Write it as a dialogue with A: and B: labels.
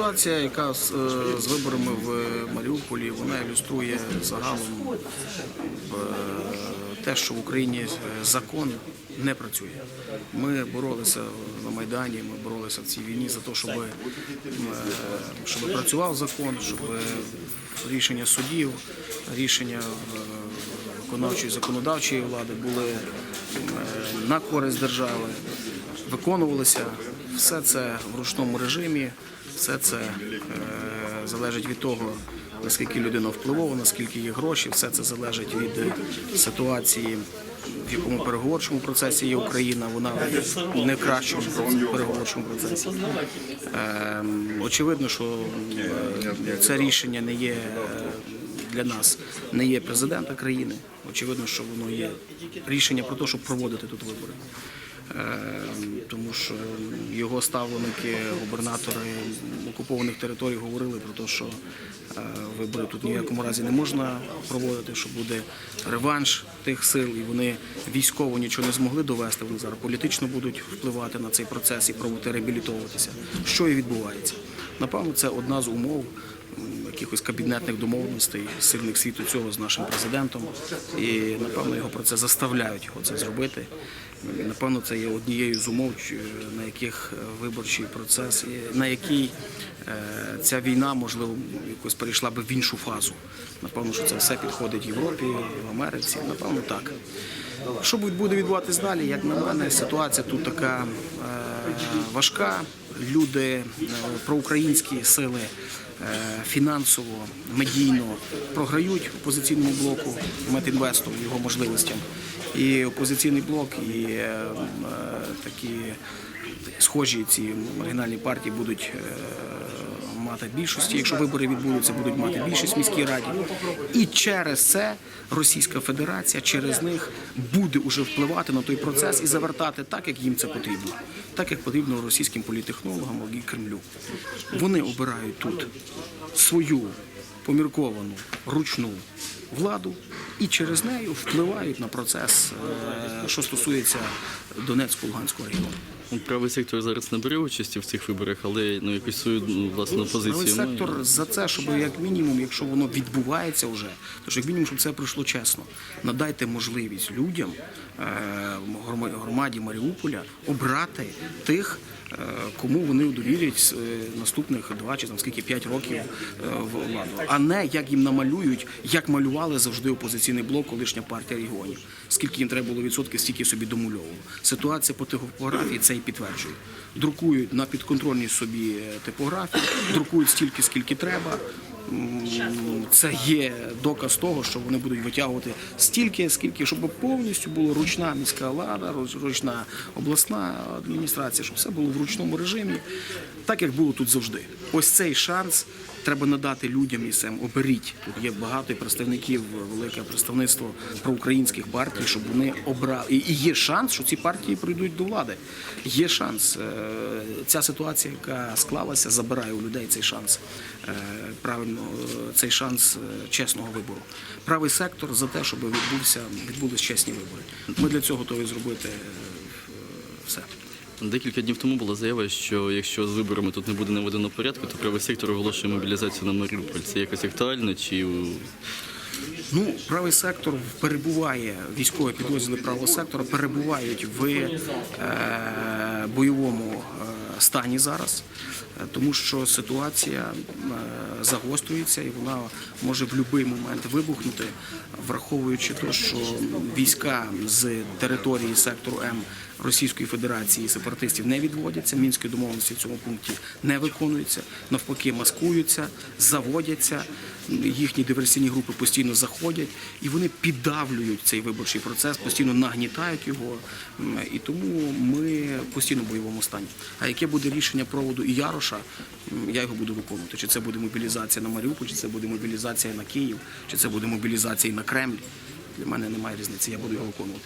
A: Ситуація, яка з, е, з виборами в Маріуполі, вона ілюструє загалом е, те, що в Україні е, закон не працює. Ми боролися на Майдані, ми боролися в цій війні за те, щоб, щоб працював закон, щоб рішення судів, рішення виконавчої законодавчої влади були на користь держави, виконувалися. Все це в ручному режимі, все це е, залежить від того, наскільки людина впливова, наскільки є гроші, все це залежить від ситуації, в якому переговорчому процесі є Україна. Вона не в кращому переговорчому процесі. Е, очевидно, що е, це рішення не є. е, Для нас не є президента країни. Очевидно, що воно є рішення про те, щоб проводити тут вибори. Е, тому що його ставленики, губернатори окупованих територій говорили про те, що е, вибори тут ні в якому разі не можна проводити, що буде реванш тих сил, і вони військово нічого не змогли довести. Вони зараз політично будуть впливати на цей процес і пробувати реабілітовуватися. Що і відбувається. Напевно, це одна з умов якихось кабінетних домовленостей сильних світу цього з нашим президентом. І напевно його про це заставляють його це зробити. І, Напевно, це є однією з умов, на яких е, виборчий процес, на який е, ця війна можливо якось перейшла би в іншу фазу. Напевно, що це все підходить Європі, в Америці. Напевно, так. Що буде відбуватись далі? Як на мене, ситуація тут така е, важка. Люди, е, проукраїнські сили е, фінансово, медійно програють опозиційному блоку, Метінвесту, його можливостям. І опозиційний блок, і е, такі схожі ці маргінальні партії будуть. е, Мати більшості, якщо вибори відбудуться, будуть мати більшість в міській раді. І через це Російська Федерація через них буде уже впливати на той процес і завертати так, як їм це потрібно, так як потрібно російським політехнологам і Кремлю. Вони обирають тут свою помірковану ручну владу і через нею впливають на процес, е, що стосується Донецько-Луганського регіону.
B: Правий сектор зараз не бере участі в цих виборах, але ну якусь свою ну, власну
A: Правий
B: позицію. має.
A: сектор за це, щоб як мінімум, якщо воно відбувається вже, то що як мінімум, щоб це пройшло чесно. Надайте можливість людям, е, громаді Маріуполя обрати тих, е, кому вони довірять е, наступних два чи там скільки п'ять років в владу, а не як їм намалюють, як малювали завжди опозиційний блок, колишня партія регіонів. Скільки їм треба було відсотків, стільки собі домульовувало. Ситуація по типографії це і підтверджує. Друкують на підконтрольній собі е, типографії, друкують стільки, скільки треба. Це є доказ того, що вони будуть витягувати стільки, скільки, щоб повністю була ручна міська влада, руч- ручна обласна адміністрація, щоб все було в ручному режимі, так як було тут завжди. Ось цей шанс треба надати людям місцем. Оберіть тут є багато представників, велике представництво проукраїнських партій, щоб вони обрали. І і є шанс, що ці партії прийдуть до влади. Є шанс. Е, Ця ситуація, яка склалася, забирає у людей цей шанс. Е, Правильно, е, цей шанс е, чесного вибору. Правий сектор за те, щоб відбувся відбулись чесні вибори. Ми для цього готові зробити е, все.
B: Декілька днів тому була заява, що якщо з виборами тут не буде наведено порядку, то правий сектор оголошує мобілізацію на Маріуполь. Це якось актуально чи
A: Ну, правий сектор перебуває, військові підрозділи правого сектора перебувають в е, бойовому стані зараз, е, тому що ситуація е, загострюється і вона може в будь-який момент вибухнути, враховуючи те, що війська з території сектору М Російської Федерації сепаратистів не відводяться. Мінські домовленості в цьому пункті не виконуються, навпаки, маскуються, заводяться. Їхні диверсійні групи постійно заходять і вони піддавлюють цей виборчий процес, постійно нагнітають його. І тому ми постійно в бойовому стані. А яке буде рішення проводу і Яроша, я його буду виконувати. Чи це буде мобілізація на Маріуполь, чи це буде мобілізація на Київ, чи це буде мобілізація на Кремль. Для мене немає різниці, я буду його виконувати.